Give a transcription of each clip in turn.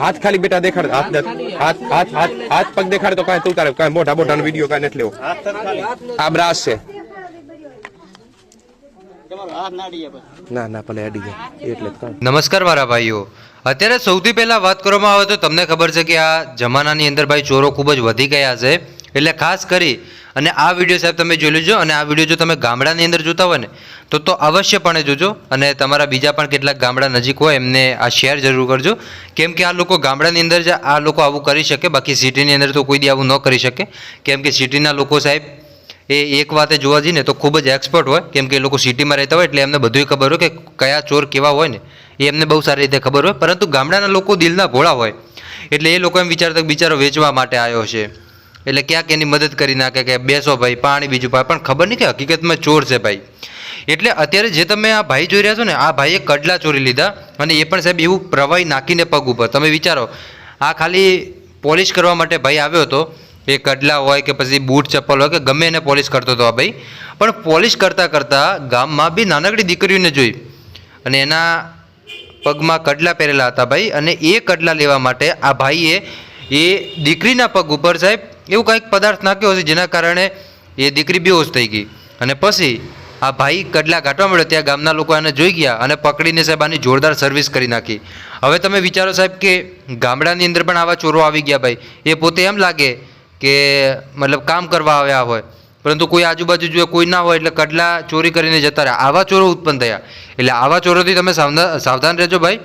હાથ ખાલી બેટા દેખાડ, હાથ હાથ હાથ હાથ હાથ પગ દેખાડ તો કાંઈ તું તારે, કાંઈ મોટા મોટા વીડિયો કાંઈ નથી લેવો. આ બ્રાસ છે. ના ના, ભલે અડી જાય. એટલે નમસ્કાર મારા ભાઈઓ. અત્યારે સૌથી પહેલા વાત કરવામાં આવે તો તમને ખબર છે કે આ જમાનાની અંદર ભાઈ ચોરો ખૂબ જ વધી ગયા છે. એટલે ખાસ કરી અને આ વીડિયો સાહેબ તમે જોઈ લેજો અને આ વીડિયો જો તમે ગામડાની અંદર જોતા હોય ને, તો તો અવશ્યપણે જોજો અને તમારા બીજા પણ કેટલાક ગામડા નજીક હોય એમને આ શેર જરૂર કરજો. કેમ કે આ લોકો ગામડાની અંદર જ આ લોકો આવું કરી શકે, બાકી સિટીની અંદર તો કોઈ દી આવું ન કરી શકે. કેમ કે સિટીના લોકો સાહેબ, એ એક વાતે જોવા જઈએ તો ખૂબ જ એક્સપર્ટ હોય. કેમ કે એ લોકો સિટીમાં રહેતા હોય એટલે એમને બધુંય ખબર હોય કે કયા ચોર કેવા હોય ને, એ એમને બહુ સારી રીતે ખબર હોય. પરંતુ ગામડાના લોકો દિલના ભોળા હોય. એટલે એ લોકો એમ વિચારતા બિચારો વેચવા માટે આવ્યો છે. એટલે ક્યાંક એની મદદ કરી નાખે કે બેસો ભાઈ, પાણી બીજું પાય પણ ખબર નહીં કે હકીકતમાં ચોર છે ભાઈ. એટલે અત્યારે જે તમે આ ભાઈ જોઈ રહ્યા છો ને, આ ભાઈએ કડલા ચોરી લીધા અને એ પણ સાહેબ એવું પ્રવાહી નાખીને પગ ઉપર. તમે વિચારો, આ ખાલી પોલિશ કરવા માટે ભાઈ આવ્યો હતો. એ કડલા હોય કે પછી બૂટ, ચપ્પલ હોય કે ગમે એને પોલિશ કરતો હતો આ ભાઈ. પણ પોલિશ કરતાં કરતાં ગામમાં બી નાનકડી દીકરીઓને જોઈ અને એના પગમાં કડલા પહેરેલા હતા ભાઈ અને એ કડલા લેવા માટે આ ભાઈએ એ દીકરીના પગ ઉપર સાહેબ એવું કંઈક પદાર્થ નાખ્યો હશે જેના કારણે એ દીકરી બેહોશ થઈ ગઈ. અને પછી આ ભાઈ કડલા કાઢવા મળ્યો ત્યાં ગામના લોકો એને જોઈ ગયા અને પકડીને સાહેબ આની જોરદાર સર્વિસ કરી નાખી. હવે તમે વિચારો સાહેબ કે ગામડાની અંદર પણ આવા ચોરો આવી ગયા ભાઈ. એ પોતે એમ લાગે કે મતલબ કામ કરવા આવ્યા હોય. પરંતુ કોઈ આજુબાજુ જો કોઈ ના હોય એટલે કડલા ચોરી કરીને જતા રહ્યા. આવા ચોરો ઉત્પન્ન થયા. એટલે આવા ચોરોથી તમે સાવધાન રહેજો ભાઈ.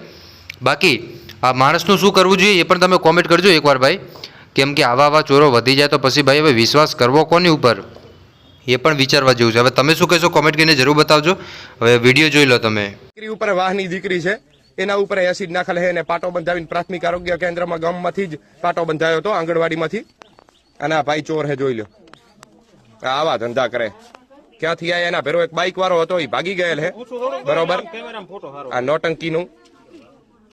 બાકી આ માણસનું શું કરવું જોઈએ એ પણ તમે કોમેન્ટ કરજો એકવાર ભાઈ. કેમ કે આવા આવા ચોરો વધી જાય તો પછી ભાઈ હવે વિશ્વાસ કરવો કોની ઉપર? એ પણ વિચારવા જેવું છે. હવે તમે શું કહેશો? કોમેન્ટ કરીને જરૂર બતાવજો. હવે વીડિયો જોઈ લો તમે. દીકરી ઉપર વાહની દીકરી છે. એના ઉપર એસિડ નાખેલ છે. અને પાટો બંધાવીને પ્રાથમિક આરોગ્ય કેન્દ્રમાં ગામમાંથી જ પાટો બંધાયો હતો, આંગણવાડીમાંથી. અને આ ભાઈ ચોર હે જોઈ લો. આવા ધંધા કરે. ક્યાંથી આયા એના ભેરો? એક બાઇક વાળો હતો, એ ભાગી ગયેલ હે બરોબર? આ નોટંકીનું